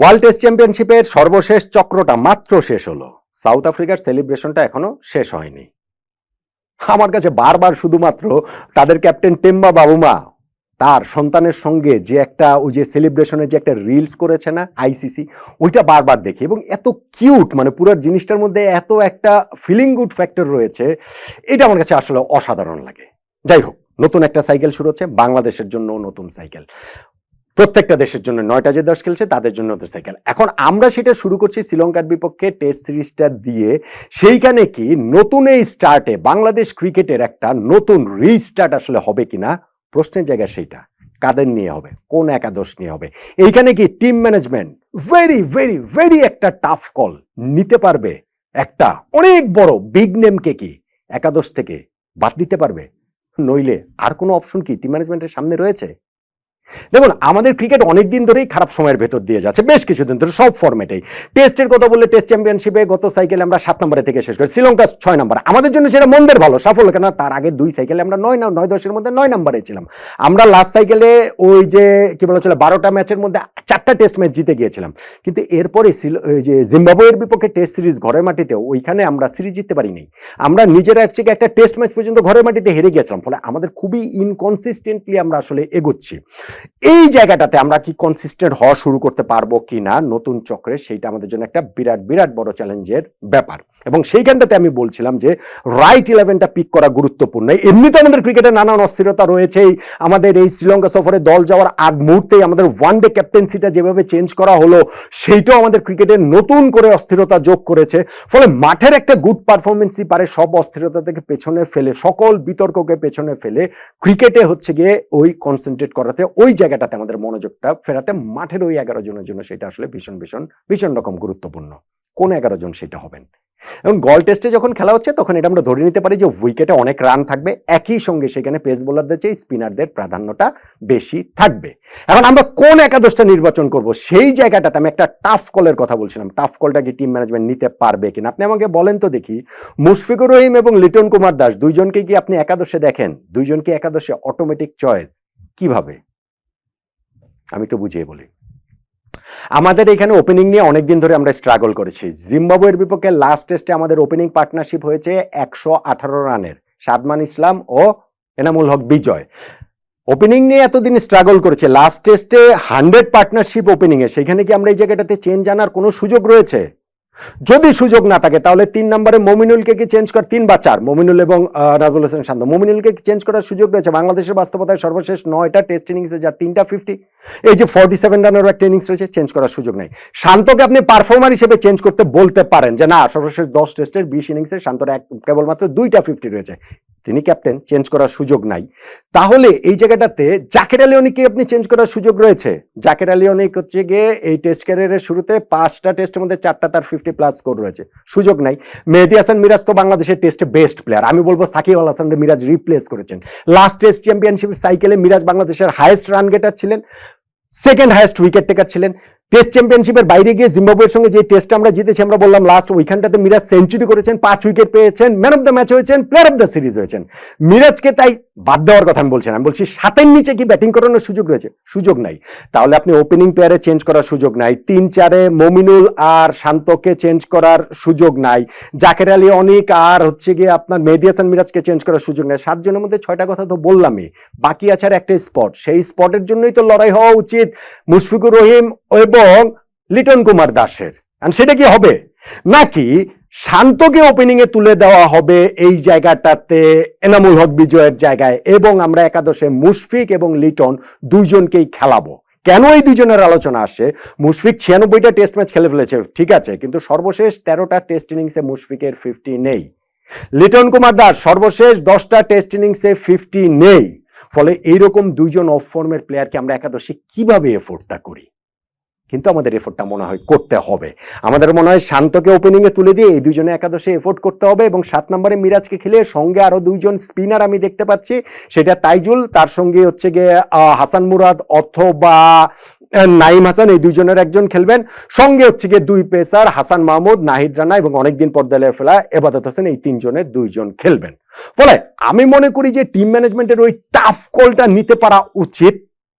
World test চ্যাম্পিয়নশিপের সর্বশেষ চক্রটা মাত্র শেষ হলো। সাউথ আফ্রিকার সেলিব্রেশনটা এখনও শেষ হয়নি। আমার কাছে বারবার শুধুমাত্র তাদের ক্যাপ্টেন টেম্বা বাবুমা, তার সন্তানের সঙ্গে যে একটা ওই যে সেলিব্রেশনের যে একটা রিলস করেছে না, আইসিসি, ওইটা বারবার দেখি এবং এত কিউট মানে পুরো জিনিসটার মধ্যে এত একটা ফিলিং গুড ফ্যাক্টর রয়েছে, এটা আমার কাছে আসলে অসাধারণ লাগে। যাই হোক, নতুন একটা সাইকেল শুরু হচ্ছে, বাংলাদেশের জন্য নতুন সাইকেল প্রত্যেকটা দেশের জন্য নয়টা যে দশ খেলছে, তাদের জন্য তো সাইকেল এখন আমরা সেটা শুরু করছি শ্রীলঙ্কার বিপক্ষে টেস্ট সিরিজটা দিয়ে। সেইখানে কি নতুন এই স্টার্টে বাংলাদেশ ক্রিকেটের একটা নতুন রিস্টার্ট আসলে হবে কিনা? প্রশ্নের জায়গা সেইটা। কাদের নিয়ে হবে? কোন একাদশ নিয়ে হবে? এইখানে কি team management very very very একটা টাফ কল নিতে পারবে? একটা অনেক বড় বিগ নেমকে কি একাদশ থেকে বাদ দিতে পারবে? নইলে আর কোনো অপশন কি টিম ম্যানেজমেন্টের সামনে রয়েছে? দেখুন, আমাদের ক্রিকেট অনেক দিন ধরেই খারাপ সময়ের ভেতর দিয়ে যাচ্ছে, বেশ কিছুদিন ধরে, সব ফরম্যাটেই টেস্টের কথা বললে টেস্ট চ্যাম্পিয়নশিপে গত সাইকেলে আমরা সাত নম্বরে থেকে শেষ করি শ্রীলঙ্কা ছয় নম্বর। আমাদের জন্য সেটা মন্দের ভালো, সাফল্য কেন তার আগে দুই সাইকেলে আমরা নয় না, নয় দশের মধ্যে নয় নম্বরে ছিলাম। আমরা লাস্ট সাইকেলে ওই যে, কি বলা ছিল বারোটা ম্যাচের মধ্যে চারটা টেস্ট ম্যাচ জিতে গিয়েছিলাম। কিন্তু এরপরে যে জিম্বাবুয়ের বিপক্ষে টেস্ট সিরিজ ঘরের মাটিতে ওইখানে আমরা সিরিজ জিততে পারিনি। আমরা নিজেরা অ্যাকচুয়ালি একটা টেস্ট ম্যাচ পর্যন্ত ঘরের মাটিতে হেরে গিয়েছিলাম, ফলে আমাদের খুবই ইনকনসিস্টেন্টলি আমরা আসলে এগোচ্ছি। এই জায়গাটাতে আমরা কি কনসিস্টেন্ট হওয়া শুরু করতে পারব কি না নতুন চক্রে সেইটা আমাদের জন্য একটা বিরাট বিরাট বড় চ্যালেঞ্জের ব্যাপার। এবং সেইখানটাতে আমি বলছিলাম যে রাইট ইলেভেনটা পিক করা গুরুত্বপূর্ণ। এমনিতে আমাদের ক্রিকেটে নানান অস্থিরতা রয়েছেই। আমাদের এই শ্রীলঙ্কা সফরে দল যাওয়ার আগ মুহূর্তেই আমাদের ওয়ান ডে ক্যাপ্টেন্সিটা যেভাবে চেঞ্জ করা হলো, সেইটাও আমাদের ক্রিকেটে নতুন করে অস্থিরতা যোগ করেছে। ফলে মাঠের একটা গুড পারফরমেন্সই পারে সব অস্থিরতা থেকে পেছনে ফেলে, সকল বিতর্ককে পেছনে ফেলে ক্রিকেটে হচ্ছে গিয়ে ওই কনসেন্ট্রেট করাতে। ওই জায়গাটাতে আমাদের মনোযোগটা ফেরাতে মাঠের ওই এগারো জনের জন্য সেটা আসলে ভীষণ ভীষণ ভীষণ রকম গুরুত্বপূর্ণ। কোন এগারো জন সেটা হবেন। এবং গল টেস্টে যখন খেলা হচ্ছে, তখন এটা আমরা ধরে নিতে পারি যে উইকেটে অনেক রান থাকবে। একই সঙ্গে সেখানে পেস বোলারদের চেয়ে স্পিনারদের প্রাধান্যটা বেশি থাকবে। এখন আমরা কোন একাদশটা নির্বাচন করব, সেই জায়গাটাতে আমি একটা টাফ কলের কথা বলছিলাম। টাফ কলটা কি টিম ম্যানেজমেন্ট নিতে পারবে কিনা? আপনি আমাকে বলেন তো দেখি। মুশফিকুর রহিম এবং লিটন কুমার দাস, দুইজনকে কি আপনি একাদশে দেখেন? দুইজনকে একাদশে অটোমেটিক চয়েস কীভাবে? আমি একটু বুঝিয়ে বলি। আমাদের এখানে ওপেনিং নিয়ে অনেকদিন ধরে আমরা স্ট্রাগল করেছি। জিম্বাবুয়ের বিপক্ষে লাস্ট টেস্টে আমাদের ওপেনিং পার্টনারশিপ হয়েছে একশো আঠারো রানের, সাদমান ইসলাম ও এনামুল হক বিজয়। ওপেনিং নিয়ে এতদিন স্ট্রাগল করেছে লাস্ট টেস্টে হান্ড্রেড পার্টনারশিপ ওপেনিংয়ে সেখানে কি আমরা এই জায়গাটাতে চেঞ্জ আনার কোনো সুযোগ রয়েছে? যদি সুযোগ না থাকে, তাহলে তিন নম্বরে মমিনুলকে কি চেঞ্জ কর তিন বা চার, মমিনুল এবং নাজমুল হোসেন শান্ত। মমিনুলকে চেঞ্জ করার সুযোগ রয়েছে? বাংলাদেশের বাস্তবতায় সর্বশেষ নয়টা টেস্ট ইনিংসে যার তিনটা ফিফটি এই যে ফর্টি সেভেন রানেরও একটা ইনিংস রয়েছে চেঞ্জ করার সুযোগ নেই। শান্তকে আপনি পারফর্মার হিসেবে চেঞ্জ করতে বলতে পারেন যে, না, সর্বশেষ দশ টেস্টের বিশ ইনিংসে শান্তর এক, কেবলমাত্র দুইটা ফিফটি রয়েছে। তিনি ক্যাপ্টেন চেঞ্জ করার সুযোগ নাই। তাহলে এই জায়গাটাতে জাকের আলী অনিককে আপনি চেঞ্জ করার সুযোগ রয়েছে? জাকের আলী অনিক হচ্ছে গিয়ে এই টেস্ট ক্যারিয়ারের শুরুতে পাঁচটা টেস্টের মধ্যে চারটা তার ফিফটি প্লাস স্কোর রয়েছে। সুযোগ নাই। মেহেদি হাসান মিরাজ তো বাংলাদেশের টেস্টে বেস্ট প্লেয়ার আমি বলব সাকিব আল হাসান মিরাজ রিপ্লেস করেছেন। লাস্ট টেস্ট চ্যাম্পিয়নশিপ সাইকেলে মিরাজ বাংলাদেশের হাইয়েস্ট রান গেটার ছিলেন। সেকেন্ড হাইয়েস্ট উইকেট টেকার ছিলেন। টেস্ট চ্যাম্পিয়নশিপের বাইরে গিয়ে জিম্বাবুয়ের সঙ্গে যে টেস্ট আমরা জিতেছি, আমরা বললাম লাস্ট ওইখানটাতে মিরাজ সেঞ্চুরি করেছেন, পাঁচ উইকেট পেয়েছেন ম্যান অফ দ্য ম্যাচ হয়েছেন প্লেয়ার অফ দ্য সিরিজ হয়েছেন। মিরাজকে তাই বাদ দেওয়ার কথা আমি বলছি। আমি বলছি সাতের নিচে কি ব্যাটিং করানোর সুযোগ রয়েছে? সুযোগ নাই। তাহলে আপনি ওপেনিং প্লেয়ারে চেঞ্জ করার সুযোগ নাই। তিন চারে মমিনুল আর শান্তকে চেঞ্জ করার সুযোগ নাই। জাকের আলী অনেক আর হচ্ছে গিয়ে আপনার মেহেদি হাসান মিরাজকে চেঞ্জ করার সুযোগ নাই। সাতজনের মধ্যে ছয়টা কথা তো বললামই। বাকি আছে আর একটা স্পট সেই স্পটের জন্যই তো লড়াই হওয়া উচিত। মুশফিকুর রহিম এবং লিটন কুমার দাসের। সেটা কি হবে? নাকি শান্তকে ওপেনিং এ তুলে দেওয়া হবে এই জায়গাটাতে এনামুল হক বিজয়ের জায়গায় এবং আমরা একাদশে মুশফিক এবং লিটন দুইজনকেই খেলাবো। কেন এই দুইজনের আলোচনা আসে? মুশফিক ছিয়ানব্বইটা টেস্ট ম্যাচ খেলে ফেলেছে, ঠিক আছে, কিন্তু সর্বশেষ তেরোটা টেস্ট ইনিংসে মুশফিকের ফিফটি নেই। লিটন কুমার দাস, সর্বশেষ দশটা টেস্ট ইনিংসে ফিফটি নেই। ফলে এইরকম দুইজন অফ ফর্মের প্লেয়ারকে আমরা একাদশে কীভাবে এফোর্টটা করি? কিন্তু আমাদের এফোর্টটা মনে হয় করতে হবে। আমাদের মনে হয় শান্তকে ওপেনিং এ তুলে দিয়ে এই দুজনে একাদশে এফোর্ট করতে হবে এবং সাত নম্বরে মিরাজকে খেলে সঙ্গে আরও দুইজন স্পিনার আমি দেখতে পাচ্ছি। সেটা তাইজুল, তার সঙ্গে হচ্ছে গিয়ে হাসান মুরাদ অথবা নাইম হাসান এই দুইজনের একজন খেলবেন। সঙ্গে হচ্ছে গিয়ে দুই পেসার, হাসান মাহমুদ, নাহিদ রানা এবং অনেকদিন পর দলে ফেলা এবাদত হোসেন এই তিনজনের দুইজন খেলবেন। ফলে আমি মনে করি যে টিম ম্যানেজমেন্টের ওই টাফ কলটা নিতে পারা উচিত।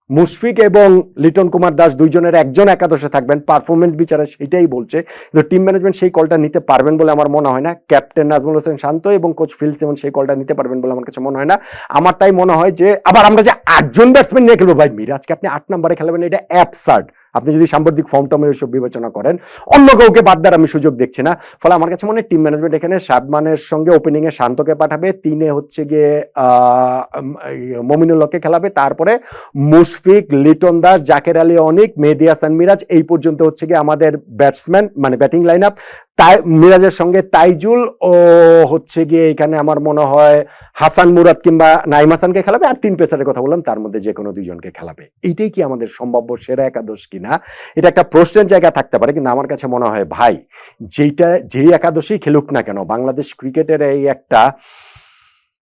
মুশফিক এবং লিটন কুমার দাস দুইজনের একজন একাদশে থাকবেন। পারফরমেন্স বিচারে সেটাই বলছে। কিন্তু টিম ম্যানেজমেন্ট সেই কলটা নিতে পারবেন বলে আমার মনে হয় না। ক্যাপ্টেন নাজমুল হোসেন শান্ত এবং কোচ ফিল সিমন সেই কলটা নিতে পারবেন বলে আমার কাছে মনে হয় না। আমার তাই মনে হয় যে, আবার আমরা যে আটজন ব্যাটসম্যান নিয়ে খেলব, ভাই, মিরাজকে আপনি আট নম্বরে খেলাবেন, এটা অ্যাপসার্ড আপনি যদি সাম্প্রতিক ফর্ম টমের সব বিবেচনা করেন অন্য কাউকে বাদ দেওয়ার আমি সুযোগ দেখছি না। ফলে আমার কাছে মনে হয় টিম ম্যানেজমেন্ট এখানে শাদমানের সঙ্গে ওপেনিং এ শান্তকে পাঠাবে তিনে হচ্ছে গিয়ে উম, খেলাবে তারপরে মুশফিক লিটন দাস জাকের আলী অনিক মেহেদি হাসান মিরাজ এই পর্যন্ত হচ্ছে গিয়ে আমাদের ব্যাটসম্যান মানে ব্যাটিং লাইন আপ তাই মিরাজের সঙ্গে তাইজুল ও হচ্ছে গিয়ে এখানে আমার মনে হয় হাসান মুরাদ কিংবা নাইম হাসানকে খেলাবে আর তিন পেসারের কথা বললাম তার মধ্যে যে কোনো দুইজনকে খেলাবে। এইটাই কি আমাদের সম্ভাব্য সেরা একাদশ কিনা? এটা একটা প্রশ্নের জায়গা থাকতে পারে, কিন্তু আমার কাছে মনে হয় ভাই, যেইটা, যেই একাদশী খেলুক না কেন, বাংলাদেশ ক্রিকেটের এই একটা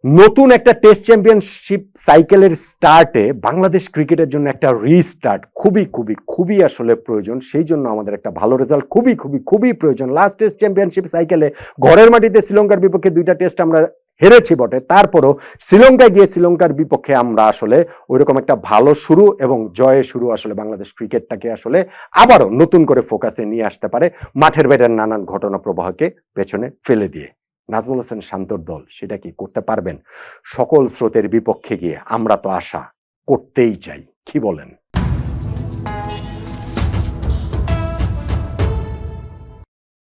নতুন একটা টেস্ট চ্যাম্পিয়নশিপ সাইকেলের স্টার্টে বাংলাদেশ ক্রিকেটের জন্য একটা রিস্টার্ট খুবই খুবই খুবই আসলে প্রয়োজন। সেই জন্য আমাদের একটা ভালো রেজাল্ট খুবই খুবই খুবই প্রয়োজন। লাস্ট টেস্ট চ্যাম্পিয়নশিপ সাইকেলে ঘরের মাটিতে শ্রীলঙ্কার বিপক্ষে দুইটা টেস্ট আমরা হেরেছি বটে। তারপরও শ্রীলঙ্কায় গিয়ে শ্রীলঙ্কার বিপক্ষে আমরা আসলে ওইরকম একটা ভালো শুরু এবং জয়ে শুরু আসলে বাংলাদেশ ক্রিকেটটাকে আসলে আবারও নতুন করে ফোকাসে নিয়ে আসতে পারে মাঠের বাইরের নানান ঘটনা প্রবাহকে পেছনে ফেলে দিয়ে। নাজমুল হোসেন শান্তর দল, সেটা কি করতে পারবেন? সকল স্রোতের বিপক্ষে গিয়ে আমরা তো আশা করতেই চাই, কি বলেন?